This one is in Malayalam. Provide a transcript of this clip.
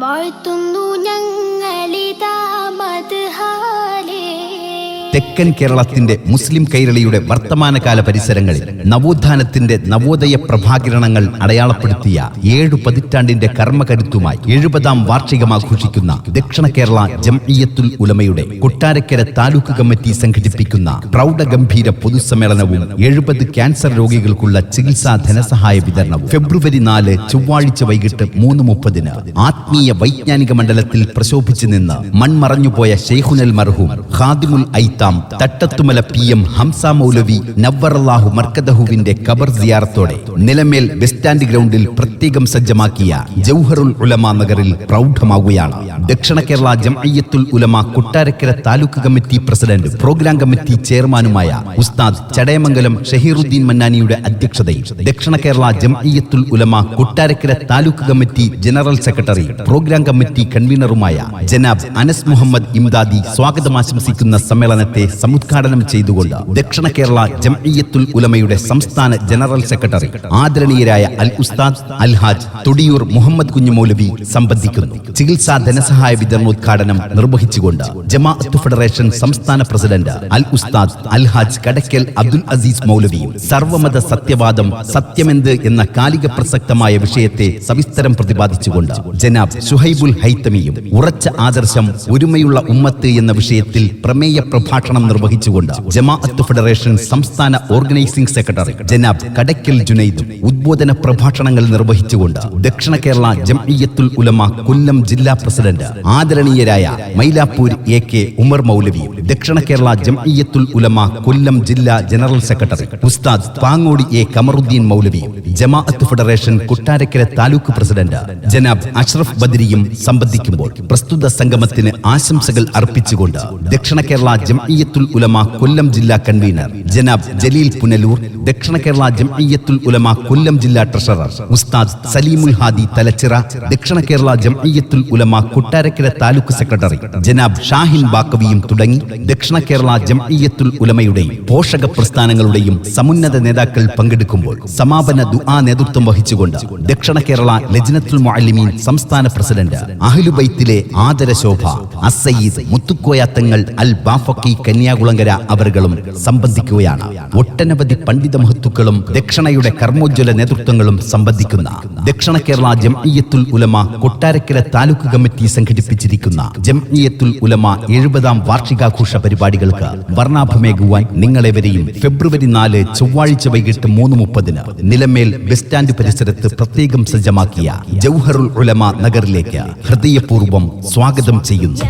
വാഴ്ത്തുന്നു തെക്കൻ കേരളത്തിന്റെ മുസ്ലിം കൈരളിയുടെ വർത്തമാനകാല പരിസരങ്ങളിൽ നവോത്ഥാനത്തിന്റെ നവോദയ പ്രഭാകിരണങ്ങൾ അടയാളപ്പെടുത്തിയ ഏഴു പതിറ്റാണ്ടിന്റെ കർമ്മകരുത്തുമായി എഴുപതാം വാർഷികം ആഘോഷിക്കുന്ന ദക്ഷിണ കേരള ജംഇയത്തുൽ ഉലമയുടെ കൊട്ടാരക്കര താലൂക്ക് കമ്മിറ്റി സംഘടിപ്പിക്കുന്ന പ്രൗഢഗംഭീര പൊതുസമ്മേളനവും എഴുപത് ക്യാൻസർ രോഗികൾക്കുള്ള ചികിത്സാ ധനസഹായ വിതരണവും ഫെബ്രുവരി നാല് ചൊവ്വാഴ്ച വൈകിട്ട് മൂന്ന് മുപ്പതിന് ആത്മീയ വൈജ്ഞാനിക മണ്ഡലത്തിൽ പ്രശോഭിച്ചു നിന്ന് മൺമറഞ്ഞുപോയ ഷെയ്ഖുനൽ മർഹൂം ഖാദിമുൽ ഐത്താം തട്ടത്തുമല പി എം ഹംസ മൗലവി നവ്വറല്ലാഹു മർക്കദഹുവിന്റെ കബർ സിയാറത്തോടെ നിലമേൽ ബസ് സ്റ്റാൻഡ് ഗ്രൗണ്ടിൽ പ്രത്യേകം സജ്ജമാക്കിയ ജൗഹറുൽ ഉലമ നഗറിൽ പ്രൗഢമാവുകയാണ്. Dakshina Kerala Jamiyyathul Ulama Kottarakkara taluk committee president program committee ചെയർമാനുമായ ഉസ്താദ് ചടയമംഗലം ഷഹീറുദ്ദീൻ മന്നാനിയുടെ അധ്യക്ഷതയിൽ Dakshina Kerala Jamiyyathul Ulama Kottarakkara taluk committee general secretary program committee കൺവീനറുമായ ജനാബ് Anas Muhammad Imdadi സ്വാഗതം ആശംസിക്കുന്ന സമ്മേളനത്തെ സമുദ്ഘാടനം ചെയ്തുകൊണ്ട് ദക്ഷിണ കേരള ജംഇയ്യത്തുൽ ഉലമയുടെ സംസ്ഥാന ജനറൽ സെക്രട്ടറി ആദരണീയരായ അൽ ഉസ്താദ് അൽഹാജ് തൊടിയൂർ മുഹമ്മദ് കുഞ്ഞുമൗലവി സംബന്ധിക്കുന്നു. ചികിത്സാ ധനസഹായ വിതരണോദ്ഘാടനം നിർവഹിച്ചുകൊണ്ട് ജമാഅത്ത് ഫെഡറേഷൻ സംസ്ഥാന പ്രസിഡന്റ് അൽ ഉസ്താദ് അൽഹാജ് കടക്കൽ അബ്ദുൽ അസീസ് മൗലവിയും സർവമത സത്യവാദം സത്യമെന്ത് എന്ന കാലിക പ്രസക്തമായ വിഷയത്തെ സവിസ്തരം പ്രതിപാദിച്ചുകൊണ്ട് ജനാബ് സുഹൈബുൽ ഹൈത്തമിയും ഉറച്ച ആദർശം ഒരുമയുള്ള ഉമ്മത്ത് എന്ന വിഷയത്തിൽ പ്രമേയ പ്രഭാഷണം നിർവഹിച്ചുകൊണ്ട് ജമാഅത്ത് ഫെഡറേഷൻ സംസ്ഥാന ഓർഗനൈസിംഗ് സെക്രട്ടറി ജനാബ് കടക്കൽ ജുനൈദും ഉദ്ബോധന പ്രഭാഷണങ്ങൾ നിർവഹിച്ചുകൊണ്ട് ദക്ഷിണ കേരള ജംഇയത്തുൽ ഉലമ കൊല്ലം ജില്ലാ പ്രസിഡന്റ് ആദരണീയരായ മൈലാപ്പൂർ എ കെ ഉമർ മൗലവിയും ദക്ഷിണ കേരള ജംഇയത്തുൽ ഉലമ കൊല്ലം ജില്ലാ ജനറൽ സെക്രട്ടറി ഉസ്താദ് പാങ്ങോടി എ കമറുദ്ദീൻ മൗലവിയും ജമാഅത്ത് ഫെഡറേഷൻ കൊട്ടാരക്കര താലൂക്ക് പ്രസിഡന്റ് ജനാബ് അഷ്റഫ് ബദരിയും സംബന്ധിക്കുമ്പോൾ പ്രസ്തുത സംഗമത്തിന് ആശംസകൾ അർപ്പിച്ചുകൊണ്ട് ദക്ഷിണ കേരള ജംഇയ്യത്തുൽ ഉലമ കൊല്ലം ജില്ലാ കൺവീനർ. ജനാബ് ജലീൽ പുനലൂർ ദക്ഷിണ കേരള ജംഇയ്യത്തുൽ ഉലമ കൊല്ലം ജില്ലാ ട്രഷറർ. ഉസ്താദ് സലീമുൽ ഹാദി തലച്ചിറ ദക്ഷിണ കേരള ജംഇയ്യത്തുൽ ഉലമ കൊട്ടാരക്കര താലൂക്ക് സെക്രട്ടറി. ജനാബ് ഷാഹിൻ ബാക്കവിയും തുടങ്ങി ദക്ഷിണ കേരള ജംഇയ്യത്തുൽ ഉലമയുടെയും പോഷക പ്രസ്ഥാനങ്ങളുടെയും സമുന്നത നേതാക്കൾ പങ്കെടുക്കുമ്പോൾ സമാപന ദുആ നേതൃത്വം വഹിച്ചുകൊണ്ട് ദക്ഷിണ കേരള ലജ്നത്തുൽ മുഅല്ലിമീൻ സംസ്ഥാന പ്രസിഡന്റ് അഹ്ലുബൈത്തിലെ ആദരശോഭ അസയ്യിദ് മുത്തുക്കോയാത്തങ്ങൾ അൽ ബാഫക്കി കന്യാകുളങ്കര അവരുകളും സംബന്ധിക്കുകയാണ്. ഒട്ടനവധി പണ്ഡിത മഹത്തുക്കളും ദക്ഷിണയുടെ കർമ്മോജ്വല നേതൃത്വങ്ങളും സംബന്ധിക്കുന്ന ദക്ഷിണ കേരള ജംഇയത്തുൽ ഉലമ കൊട്ടാരക്കര താലൂക്ക് കമ്മിറ്റി സംഘടിപ്പിച്ചിരിക്കുന്ന ജംഇയത്തുൽ ഉലമ എഴുപതാം വാർഷികാഘോഷ പരിപാടികൾക്ക് വർണാഭമേകുവാൻ നിങ്ങളെവരെയും ഫെബ്രുവരി നാല് ചൊവ്വാഴ്ച വൈകിട്ട് മൂന്ന് മുപ്പതിന് നിലമേൽ ബസ് സ്റ്റാൻഡ് പരിസരത്ത് പ്രത്യേകം സജ്ജമാക്കിയ ജൌഹറുൽ ഉലമ നഗറിലേക്ക് ഹൃദയപൂർവം സ്വാഗതം ചെയ്യുന്നു.